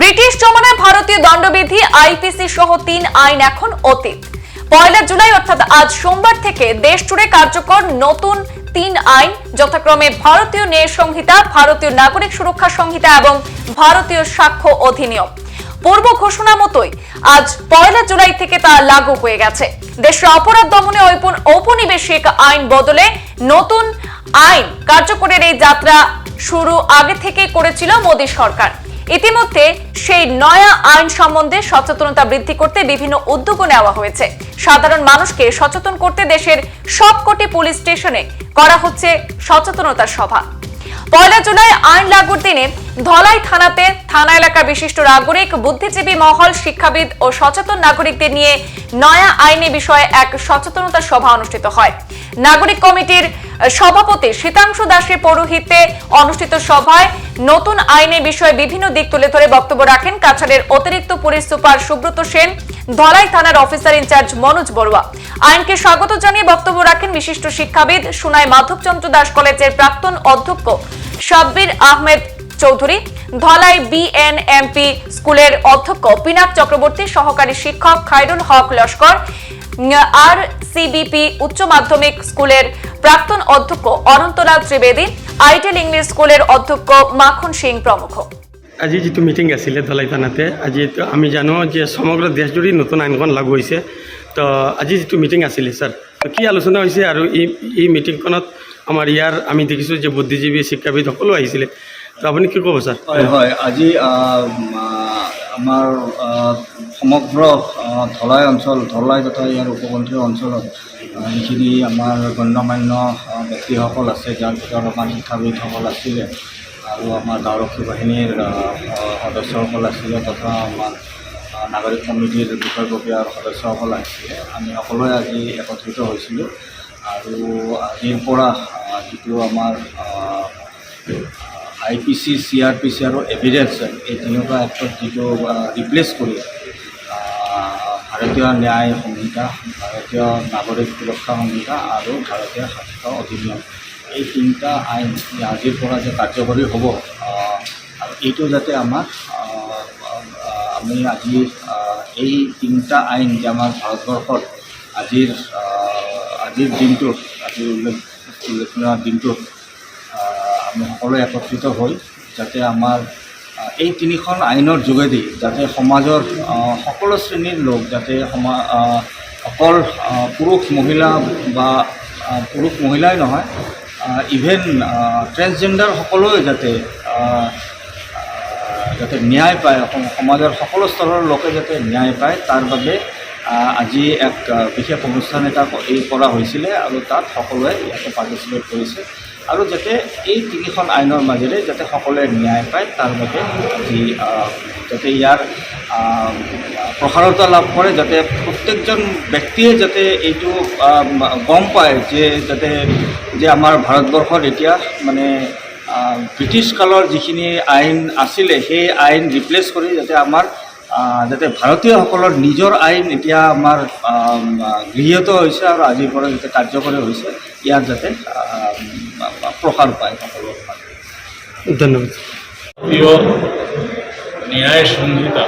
British জমানায় ভারতীয় দণ্ডবিধি, আইপিসি সহ তিন আইন এখন অতীত। পয়লা জুলাই, অর্থাৎ আজ সোমবার থেকে দেশ জুড়ে কার্যকর নতুন তিন আইন, যথাক্রমে ভারতীয় ন্যায় সংহিতা, ভারতীয় নাগরিক সুরক্ষা সংহিতা এবং ভারতীয় সাক্ষ্য অধিনিয়ম। পূর্ব ঘোষণা মতোই আজ পয়লা জুলাই থেকে তা লাগু হয়ে গেছে। দেশে অপরাধ দমনে ঔপনিবেশিক আইন বদলে নতুন আইন কার্যকরের এই যাত্রা শুরু আগে থেকেই করেছিল মোদী সরকার। ইতিমধ্যে সেই নয়া আইন সম্বন্ধে সচেতনতা বৃদ্ধি করতে বিভিন্ন উদ্যোগও নেওয়া হয়েছে। সাধারণ মানুষকে সচেতন করতে দেশের সবকটি পুলিশ স্টেশনে করা হচ্ছে সচেতনতা সভা। পয়লা জুলাই আইন লাগুর দিনে ধলাই থানাতে থানা এলাকার বিশিষ্ট নাগরিক, বুদ্ধিজীবী মহল, শিক্ষাবিদ ও সচেতন নাগরিকদের নিয়ে নয়া আইনি বিষয়ে এক সচেতনতা সভা অনুষ্ঠিত হয়। নাগরিক কমিটির সভাপতি শীতাংশু দাসের পৌরোহিত্যে অনুষ্ঠিত সভায় নতুন আইনের বিষয়ে বিভিন্ন দিক তুলে ধরে বক্তব্য রাখেন কাছাড়ের অতিরিক্ত পুলিশ সুপার সুব্রত সেন, ধলাই থানার অফিসার ইনচার্জ মনোজ বড়ুয়া। আইনকে স্বাগত জানিয়ে বক্তব্য রাখেন বিশিষ্ট শিক্ষাবিদ সুনাই মাধবচন্দ্র দাস কলেজের প্রাক্তন অধ্যক্ষ সাব্বির আহমেদ চৌধুরী। ধলাই বিএনএমপি স্কুলের অধ্যক্ষ পিনাক চক্রবর্তী, সহকারী শিক্ষক খায়রুল হক লস্কর, আর সিবিপি উচ্চ মাধ্যমিক স্কুলের প্রাক্তন অধ্যক্ষ অনন্তলাল ত্রিবেদী আইটেল ইংলিশ স্কুলের অধ্যক্ষ মাখন সিং প্রমুখ। আজি যিটো মিটিং আছিলে ধলাই থানাতে, আজি আমি জানো যে সমগ্ৰ দেশজুৰি নতুন আইনখন লাগু হৈছে। তো আজি যিটো মিটিং আছিলে, ছাৰ, কি আলোচনা হৈছে আৰু এই এই মিটিংখনত আমাৰ ইয়াৰ, আমি দেখিছোঁ যে বুদ্ধিজীৱী, শিক্ষাবিদ সকলো আহিছিলে। আপুনি কি ক'ব ছাৰ? হয় হয় আজি আমাৰ সমগ্ৰ ধলাই অঞ্চল ধলাই তথা ইয়াৰ উপকণ্ঠীয় অঞ্চলত যিখিনি আমাৰ গণ্যমান্য ব্যক্তিসকল আছে যাৰ ভিতৰত আমাৰ শিক্ষাবিদসকল আছিলে আৰু আমাৰ গাঁওৰক্ষী বাহিনীৰ সদস্যসকল আছিলে তথা আমাৰ নাগৰিক কমিটিৰ বিষয়ববীয়াৰ সদস্যসকল আহিছিলে আমি সকলোৱে আজি একত্ৰিত হৈছিলোঁ আৰু আজিৰ পৰা যিটো আমাৰ আহ, I P C C R evidence এই তিনিওটা এক্টত যিটো ৰিপ্লেচ কৰি ভাৰতীয় ন্যায় সংহিতা ভাৰতীয় নাগৰিক সুৰক্ষা সংহিতা আৰু ভাৰতীয় সাক্ষ্য অধিনিয়ম। এই তিনিটা আইন আজিৰ পৰা যে কাৰ্যকৰী হ'ব আৰু এইটো যাতে আহ, আমি আজি এই তিনিটা আইন যে আমাৰ ভাৰতবৰ্ষত আজিৰ আজিৰ দিনটোত আজিৰ উল্লেখ উল্লেখনীয় দিনটোত আমি সকলোৱে একত্ৰিত হৈ যাতে আমাৰ এই তিনিখন আইনৰ যোগেদি যাতে সমাজৰ সকলো শ্ৰেণীৰ লোক যাতে সমা অকল পুৰুষ, মহিলা বা পুৰুষ, মহিলাই নহয় ইভেন ট্ৰেন্সজেণ্ডাৰ সকলোৱে যাতে যাতে ন্যায় পায় সমাজৰ সকলো স্তৰৰ লোকে যাতে ন্যায় পায়, তাৰ বাবে আজি এক বিশেষ অনুষ্ঠান এটা এই কৰা হৈছিলে আৰু তাত সকলোৱে ইয়াতে পাৰ্টিচিপেট কৰিছে। আৰু যাতে এই তিনিখন আইনৰ মাজেৰে যাতে সকলোৱে ন্যায় পায় তাৰ বাবে আহ, যাতে ইয়াৰ প্ৰসাৰতা লাভ কৰে যাতে প্ৰত্যেকজন ব্যক্তিয়ে যাতে এইটো গম পায় যে যাতে যে আমাৰ ভাৰতবৰ্ষত এতিয়া মানে ব্ৰিটিছ কালৰ যিখিনি আইন আছিলে সেই আইন ৰিপ্লেচ কৰি যাতে আমাৰ যাতে ভাৰতীয়সকলৰ নিজৰ আইন এতিয়া আমাৰ গৃহীত হৈছে আৰু আজিৰ পৰা যাতে কাৰ্যকৰী হৈছে ইয়াৰ যাতে প্ৰসাৰ পায় সকলো ধন্যবাদ। প্রিয় ন্যায় সংহিতা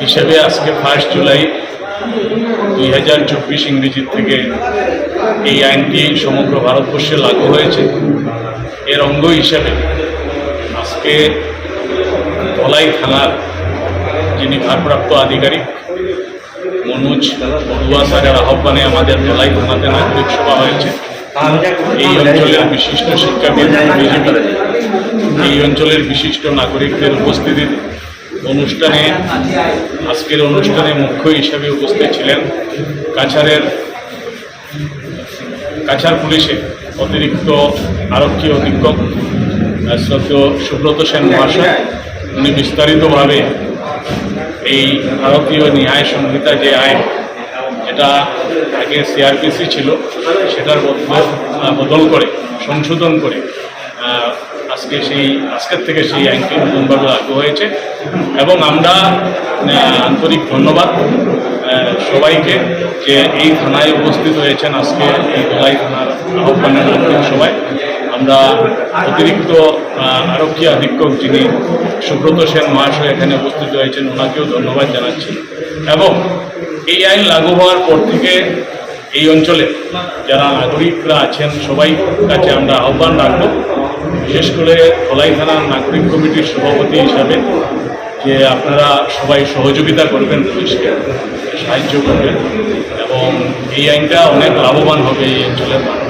হিসেবে আজকে ফার্স্ট জুলাই দুই হাজার চব্বিশ ইংরেজির থেকে এই আইনটি সমগ্র ভারতবর্ষে লাগু হয়েছে। এর অঙ্গ হিসেবে আজকে ধলাই থানার যিনি ভারপ্রাপ্ত আধিকারিক মনোজ বড়ুয়া স্যারের আহ্বানে আমাদের ধলাই থানাতে নাগরিক সভা হয়েছে। এই অঞ্চলের বিশিষ্ট শিক্ষাবিদ এই অঞ্চলের বিশিষ্ট নাগরিকদের উপস্থিতিতে অনুষ্ঠানে আজকের অনুষ্ঠানে মুখ্য হিসাবে উপস্থিত ছিলেন কাছারের কাছার পুলিশে অতিরিক্ত আরক্ষী অধীক্ষক আহ, শ্রদ্ধেয় সুব্রত সেন মহাশয়। উনি বিস্তারিতভাবে এই ভারতীয় ন্যায় সংহিতা যে আইন যেটা আগে সিআরপিসি ছিল, সেটার বদল করে, সংশোধন করে আজকে সেই আজকের থেকে সেই আইনটি নতুনভাবে লাগু হয়েছে। এবং আমরা আন্তরিক ধন্যবাদ সবাইকে যে এই থানায় উপস্থিত হয়েছেন আজকে এই দোলাই থানার আহ্বানের সবাই। আমরা অতিরিক্ত আরক্ষী অধীক্ষক যিনি সুব্রত সেন মহাশয় এখানে উপস্থিত হয়েছেন, ওনাকেও ধন্যবাদ জানাচ্ছি। এবং এই আইন লাগু হওয়ার পর থেকে এই অঞ্চলে যারা নাগরিকরা আছেন, সবাই কাছে আমরা আহ্বান রাখব। বিশেষ করে ধলাই থানার নাগরিক কমিটির সভাপতি হিসাবে যে আপনারা সবাই সহযোগিতা করবেন পুলিশকে, সাহায্য করবেন। এবং এই আইনটা অনেক লাভবান হবে এই অঞ্চলের মানুষ।